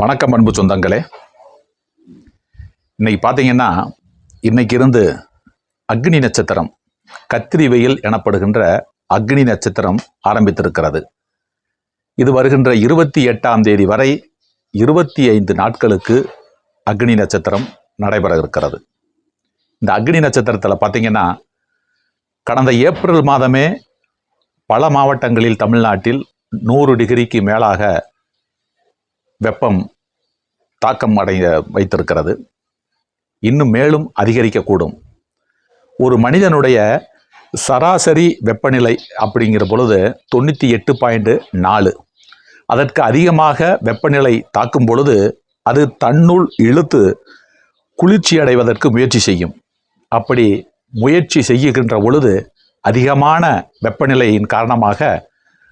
வணக்கம் அன்பு சொந்தங்களே. இன்னைக்கு பார்த்தீங்கன்னா இன்றைக்கி இருந்து அக்னி நட்சத்திரம் கத்திரி வெயில் எனப்படுகின்ற அக்னி நட்சத்திரம் ஆரம்பித்திருக்கிறது. இது வருகின்ற இருபத்தி எட்டாம் தேதி வரை இருபத்தி ஐந்து நாட்களுக்கு அக்னி நட்சத்திரம் நடைபெற இருக்கிறது. இந்த அக்னி நட்சத்திரத்தில் பார்த்தீங்கன்னா கடந்த ஏப்ரல் மாதமே பல மாவட்டங்களில் தமிழ்நாட்டில் நூறு டிகிரிக்கு மேலாக வெப்பம் தாக்கம் அடைய வைத்திருக்கிறது. இன்னும் மேலும் அதிகரிக்கக்கூடும். ஒரு மனிதனுடைய சராசரி வெப்பநிலை அப்படிங்கிற பொழுது தொண்ணூற்றி எட்டு பாயிண்ட் நாலு. அதற்கு அதிகமாக வெப்பநிலை தாக்கும் பொழுது அது தன்னுள் இழுத்து குளிர்ச்சி அடைவதற்கு முயற்சி செய்யும். அப்படி முயற்சி செய்கின்ற பொழுது அதிகமான வெப்பநிலையின் காரணமாக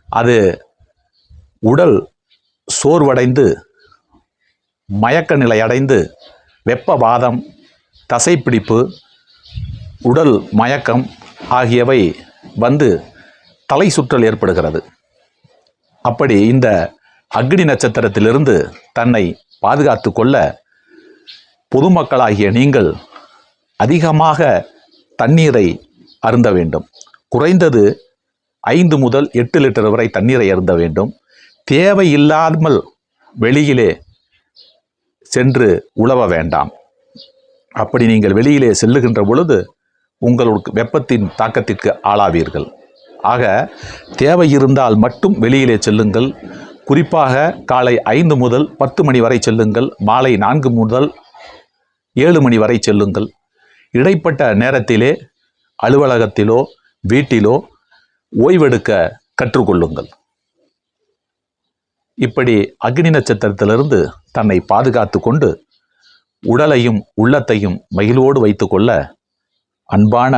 அது உடல் சோர்வடைந்து மயக்க நிலை அடைந்து வெப்பவாதம் தசைப்பிடிப்பு உடல் மயக்கம் ஆகியவை வந்து தலை சுற்றல் ஏற்படுகிறது. அப்படி இந்த அக்னி நட்சத்திரத்திலிருந்து தன்னை பாதுகாத்து கொள்ள பொதுமக்களாகிய நீங்கள் அதிகமாக தண்ணீரை அருந்த வேண்டும். குறைந்தது ஐந்து முதல் எட்டு லிட்டர் வரை தண்ணீரை அருந்த வேண்டும். தேவையில்லாமல் வெளியிலே சென்று உழவ வேண்டாம். அப்படி நீங்கள் வெளியிலே செல்லுகின்ற பொழுது உங்களுக்கு வெப்பத்தின் தாக்கத்திற்கு ஆளாவீர்கள். ஆக தேவை இருந்தால் மட்டும் வெளியிலே செல்லுங்கள். குறிப்பாக காலை ஐந்து முதல் பத்து மணி வரை செல்லுங்கள். மாலை நான்கு முதல் ஏழு மணி வரை செல்லுங்கள். இடைப்பட்ட நேரத்திலே அலுவலகத்திலோ வீட்டிலோ ஓய்வெடுக்க கற்றுக்கொள்ளுங்கள். இப்படி அக்னி நட்சத்திரத்திலிருந்து தன்னை பாதுகாத்து கொண்டு உடலையும் உள்ளத்தையும் மகிழ்வோடு வைத்துக்கொள்ள அன்பான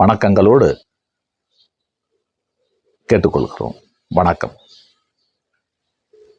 வணக்கங்களோடு கேட்டுக்கொள்கிறோம். வணக்கம்.